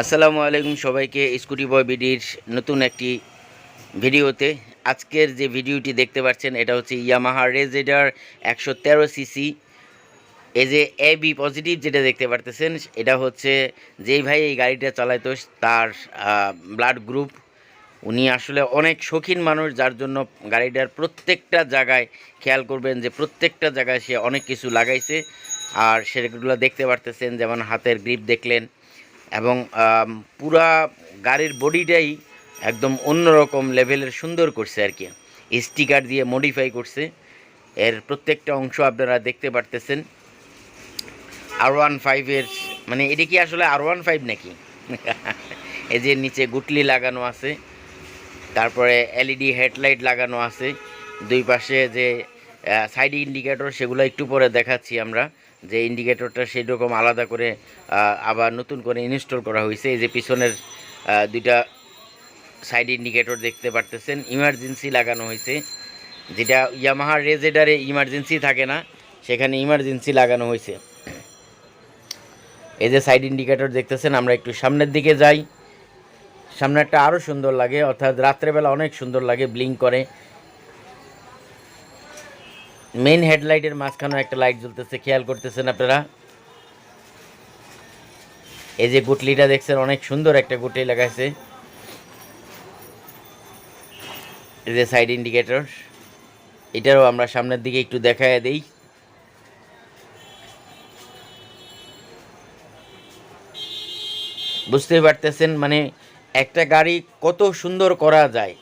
আসসালামু আলাইকুম সবাইকে, স্কুটি বয় বিডির নতুন একটি ভিডিওতে। আজকের যে ভিডিওটি দেখতে পাচ্ছেন, এটা হচ্ছে ইয়ামাহা রেজেডার একশো তেরো সিসি। এই যে এ বি পজিটিভ যেটা দেখতে পারতেছেন, এটা হচ্ছে যেই ভাই এই গাড়িটা চালাইতো তার ব্লাড গ্রুপ উনি আসলে অনেক শৌখিন মানুষ, যার জন্য গাড়িটার প্রত্যেকটা জায়গায় খেয়াল করবেন যে প্রত্যেকটা জায়গায় সে অনেক কিছু লাগাইছে। আর সেগুলো দেখতে পারতেছেন, যেমন হাতের গ্রিপ দেখলেন। এবং পুরা গাড়ির বডিটাই একদম অন্যরকম লেভেলের সুন্দর করছে আর কি। স্টিকার দিয়ে মডিফাই করছে। এর প্রত্যেকটা অংশ আপনারা দেখতে পারতেছেন। আর ওয়ান ফাইভের মানে এটা কি আসলে আর ওয়ান ফাইভ নাকি? এই যে নিচে গুটলি লাগানো আছে। তারপরে এলইডি হেডলাইট লাগানো আছে। দুই পাশে যে সাইড ইন্ডিকেটর সেগুলো একটু পরে দেখাচ্ছি আমরা। যে ইন্ডিকেটরটা সেই রকম আলাদা করে আবার নতুন করে ইনস্টল করা হয়েছে। এই যে পিছনের দুইটা সাইড ইন্ডিকেটর দেখতে পারতেছেন ইমার্জেন্সি লাগানো হয়েছে, যেটা ইয়ামাহার রেজেডারে ইমার্জেন্সি থাকে না, সেখানে ইমার্জেন্সি লাগানো হয়েছে। এই যে সাইড ইন্ডিকেটর দেখতেছেন, আমরা একটু সামনের দিকে যাই। সামনেরটা আরও সুন্দর লাগে, অর্থাৎ রাত্রেবেলা অনেক সুন্দর লাগে ব্লিঙ্ক করে। মেইন হেডলাইটের মাঝখানেও একটা লাইট জ্বলতেছে, খেয়াল করতেছেন আপনারা? এই যে গুটলিটা দেখছেন, অনেক সুন্দর একটা গুটলি লাগাইছে। এই যে সাইড ইন্ডিকেটর এটারও আমরা সামনের দিকে একটু দেখায় দেই। বুঝতেই পারতেছেন মানে একটা গাড়ি কত সুন্দর করা যায়।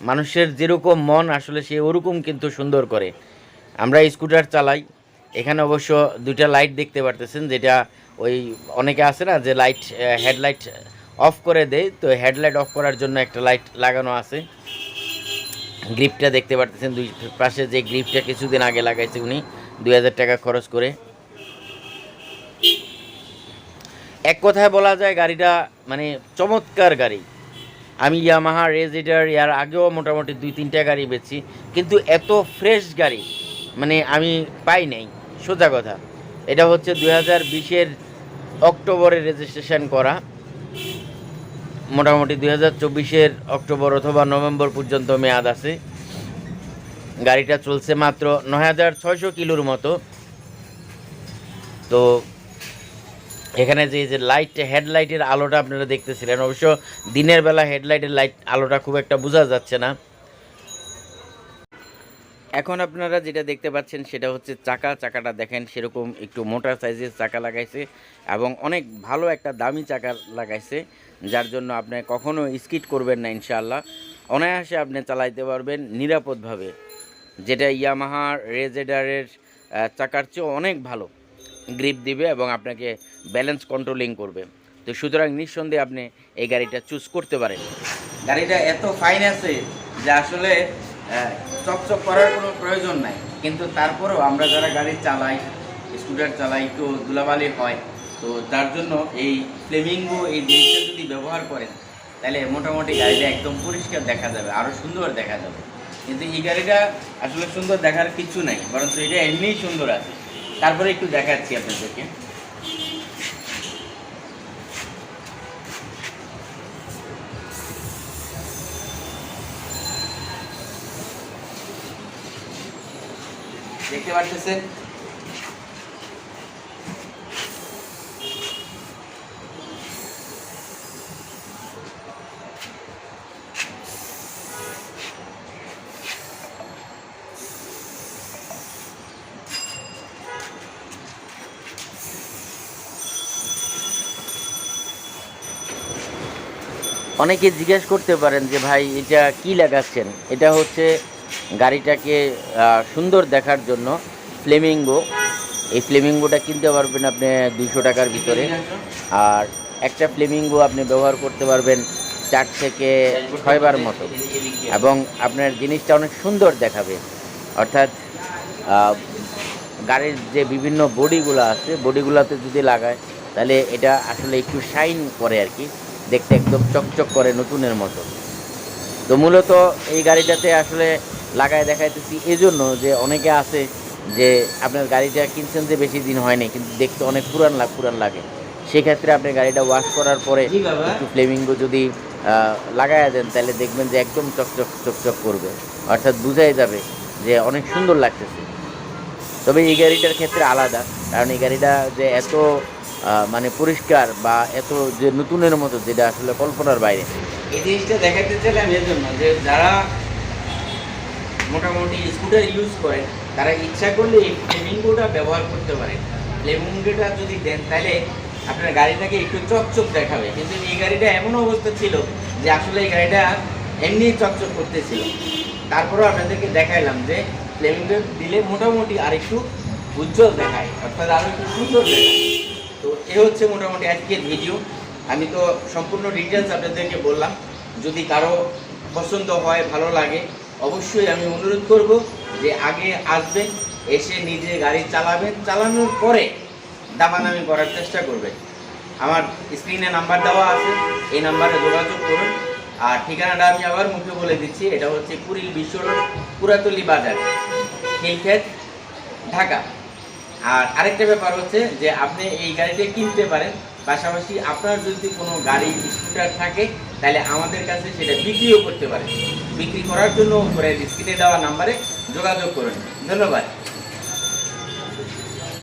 মানুষের যেরকম মন, আসলে সে ওরকম কিন্তু সুন্দর করে। আমরা স্কুটার চালাই। এখানে অবশ্য দুইটা লাইট দেখতে পারতেছেন, যেটা ওই অনেকে আছে না, যে লাইট হেডলাইট অফ করে দেয়। তো হেডলাইট অফ করার জন্য একটা লাইট লাগানো আছে। গ্রিপটা দেখতে পারতেছেন, দুই পাশে যে গ্রিপটা কিছুদিন আগে লাগাইছে উনি, দুই হাজার টাকা খরচ করে। এক কথায় বলা যায়, গাড়িটা মানে চমৎকার গাড়ি। আমি ইয়ামাহা রেজিডার ইয়ার আগেও মোটামুটি দুই তিনটা গাড়ি বেচি, কিন্তু এত ফ্রেশ গাড়ি। মানে আমি পাই নাই, সোজা কথা। এটা হচ্ছে দুই হাজার বিশের অক্টোবরে রেজিস্ট্রেশন করা। মোটামুটি দুই হাজার চব্বিশের অক্টোবর অথবা নভেম্বর পর্যন্ত মেয়াদ আছে। গাড়িটা চলছে মাত্র নয় হাজার ছয়শো কিলোর মতো। তো এখানে যে যে লাইট হেডলাইটের আলোটা আপনারা দেখতেছিলেন, অবশ্য দিনের বেলা হেডলাইটের লাইট আলোটা খুব একটা বোঝা যাচ্ছে না। এখন আপনারা যেটা দেখতে পাচ্ছেন সেটা হচ্ছে চাকা, চাকাটা দেখেন সেরকম একটু মোটা সাইজের চাকা লাগাইছে এবং অনেক ভালো একটা দামি চাকা লাগাইছে, যার জন্য আপনি কখনো স্কিড করবেন না ইনশাআল্লাহ। অনায়াসে আপনি চালাইতে পারবেন নিরাপদভাবে, যেটা ইয়ামাহা রেজেডারের চাকার চেয়েও অনেক ভালো গ্রিপ দিবে এবং আপনাকে ব্যালেন্স কন্ট্রোলিং করবে। তো সুতরাং নিঃসন্দেহে আপনি এই গাড়িটা চুজ করতে পারেন। গাড়িটা এত ফাইন আছে যে আসলে চকচক করার কোনো প্রয়োজন নাই। কিন্তু তারপরেও আমরা যারা গাড়ি চালাই, স্কুটার চালাই, একটু ধুলাবালি হয়, তো যার জন্য এই ফ্লেমিঙ্গো, এই জিনিসটা যদি ব্যবহার করেন, তাহলে মোটামুটি গাড়িটা একদম পরিষ্কার দেখা যাবে আরও সুন্দর দেখা যাবে। কিন্তু এই গাড়িটা আসলে সুন্দর দেখার কিছু নাই, বরঞ্চ এটা এমনিই সুন্দর আছে। তারপরে একটু দেখাচ্ছি আপনাদেরকে। দেখতে পাচ্ছেন অনেকে জিজ্ঞেস করতে পারেন যে ভাই এটা কি লাগাচ্ছেন? এটা হচ্ছে গাড়িটাকে সুন্দর দেখার জন্য ফ্লেমিঙ্গো এই ফ্লেমিঙ্গোটা কিনতে পারবেন আপনি দুশো টাকার ভিতরে। আর একটা ফ্লেমিঙ্গো আপনি ব্যবহার করতে পারবেন চার থেকে ছয়বার মতো। এবং আপনার জিনিসটা অনেক সুন্দর দেখাবে। অর্থাৎ গাড়ির যে বিভিন্ন বডিগুলো আছে, বডিগুলোতে যদি লাগায়, তাহলে এটা আসলে একটু শাইন করে আর কি। দেখতে একদম চকচক করে নতুনের মতো। তো মূলত এই গাড়িটাতে আসলে লাগায় দেখাইতেছি। এজন্য যে অনেকে আছে যে আপনার গাড়িটা কিনছেন যে বেশি দিন হয়নি কিন্তু দেখতে অনেক পুরান লাগ পুরান লাগে। সেক্ষেত্রে আপনি গাড়িটা ওয়াশ করার পরে একটু ফ্লেমিঙ্গো যদি লাগায়া দেন তাহলে দেখবেন যে একদম চকচক চকচক করবে। অর্থাৎ বুঝাই যাবে যে অনেক সুন্দর লাগতেছে। তবে এই গাড়িটার ক্ষেত্রে আলাদা কারণ এই গাড়িটা যে এত মানে পরিষ্কার বা এত যে নতুনের মতো যেটা আসলে কল্পনার বাইরে। এই জিনিসটা দেখাতে চাইলাম এর জন্য যে যারা মোটামুটি স্কুটার ইউজ করেন তারা ইচ্ছা করলে এই ফ্লেমিঙ্গোটা ব্যবহার করতে পারেন ফ্লেমিঙ্গোটা যদি দেন, তাহলে আপনার গাড়িটাকে একটু চকচক দেখাবে। কিন্তু এই গাড়িটা এমন অবস্থা ছিল যে আসলে এই গাড়িটা এমনি চকচক করতেছিল। তারপরেও আপনাদেরকে দেখাইলাম যে ফ্লেমিঙ্গো দিলে মোটামুটি আরেকটু উজ্জ্বল দেখায়, অর্থাৎ আরও একটু সুন্দর দেখায়। তো এ হচ্ছে মোটামুটি আজকের ভিডিও আমি তো সম্পূর্ণ ডিটেলস আপনাদেরকে বললাম। যদি কারও পছন্দ হয়, ভালো লাগে অবশ্যই আমি অনুরোধ করব যে আগে আসবেন, এসে নিজে গাড়ি চালাবেন, চালানোর পরে দামাদামি করার চেষ্টা করবেন। আমার স্ক্রিনে নাম্বার দেওয়া আছে, এই নাম্বারে যোগাযোগ করুন। আর ঠিকানাটা আমি আবার মুখে বলে দিচ্ছি, এটা হচ্ছে কুড়িল বিশ্ব রোড, পুরাতলি বাজার, খিলক্ষেত, ঢাকা। আর আরেকটা ব্যাপার হচ্ছে যে আপনি এই গাড়িটা কিনতে পারেন, পাশাপাশি আপনার যদি কোনো গাড়ি স্কুটার থাকে তাহলে আমাদের কাছে সেটা বিক্রিও করতে পারে। বিক্রি করার জন্য উপরে স্ক্রিনে দেওয়া নাম্বারে যোগাযোগ করুন। ধন্যবাদ।